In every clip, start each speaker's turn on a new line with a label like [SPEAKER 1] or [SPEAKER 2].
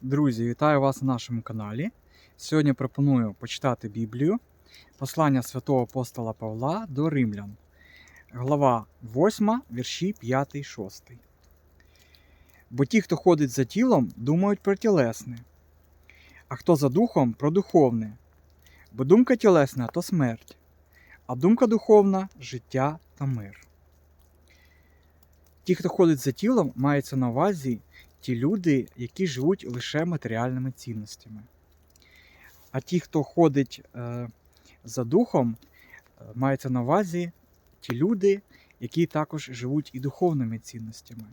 [SPEAKER 1] Друзі, вітаю вас на нашому каналі. Сьогодні пропоную почитати Біблію, послання святого апостола Павла до Римлян, глава 8, вірші 5, 6. Бо ті, хто ходить за тілом, думають про тілесне, а хто за духом про духовне. Бо думка тілесна то смерть, а думка духовна життя та мир. Ті, хто ходить за тілом, мається на увазі ті люди, які живуть лише матеріальними цінностями. А ті, хто ходить е, за духом, е, мається на увазі ті люди, які також живуть і духовними цінностями.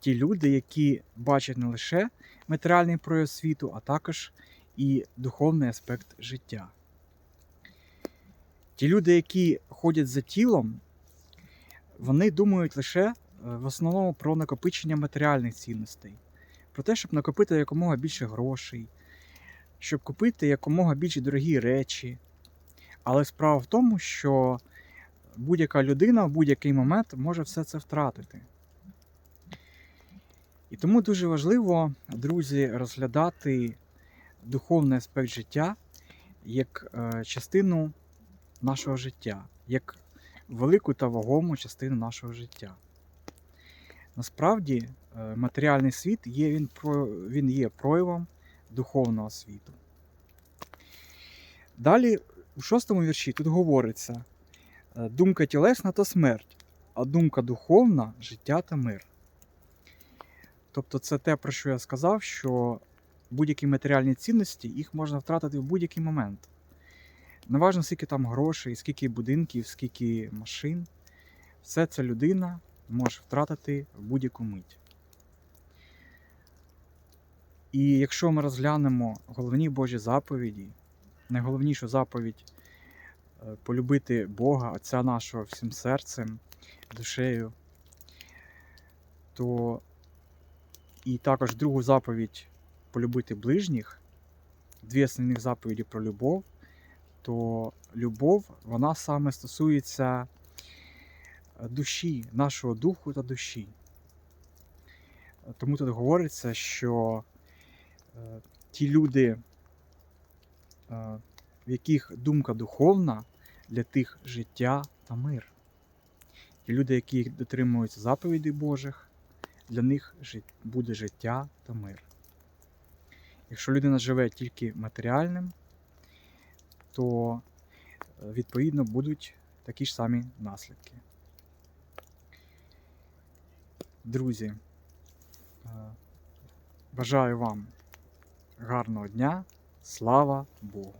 [SPEAKER 1] Ті люди, які бачать не лише матеріальний прояв світу, а також і духовний аспект життя. Ті люди, які ходять за тілом, вони думають лише в основному про накопичення матеріальних цінностей, про те, щоб накопити якомога більше грошей, щоб купити якомога більш дорогі речі. Але справа в тому, що будь-яка людина в будь-який момент може все це втратити. І тому дуже важливо, друзі, розглядати духовний аспект життя як е, частину нашого життя, як велику та вагому частину нашого життя. Насправді, е, матеріальний світ є, він, він є проявом духовного світу. Далі, у шостому вірші, тут говориться: е, думка тілесна то смерть, а думка духовна життя та мир. Тобто, це те, про що я сказав, що будь-які матеріальні цінності їх можна втратити в будь-який момент. Неважно, скільки там грошей, скільки будинків, скільки машин, все це людина може втратити в будь-яку мить. І якщо ми розглянемо головні Божі заповіді, найголовнішу заповідь е, полюбити Бога, Отця нашого всім серцем, душею, то і також другу заповідь полюбити ближніх, дві основних заповіді про любов, то любов, вона саме стосується душі, нашого духу та душі. Тому тут говориться, що е, ті люди, е, в яких думка духовна, для тих життя та мир. Ті люди, які дотримуються заповідей Божих, для них буде життя та мир. Якщо людина живе тільки матеріальним, то е, відповідно будуть такі ж самі наслідки. Друзі, е, бажаю вам гарного дня. Слава Богу!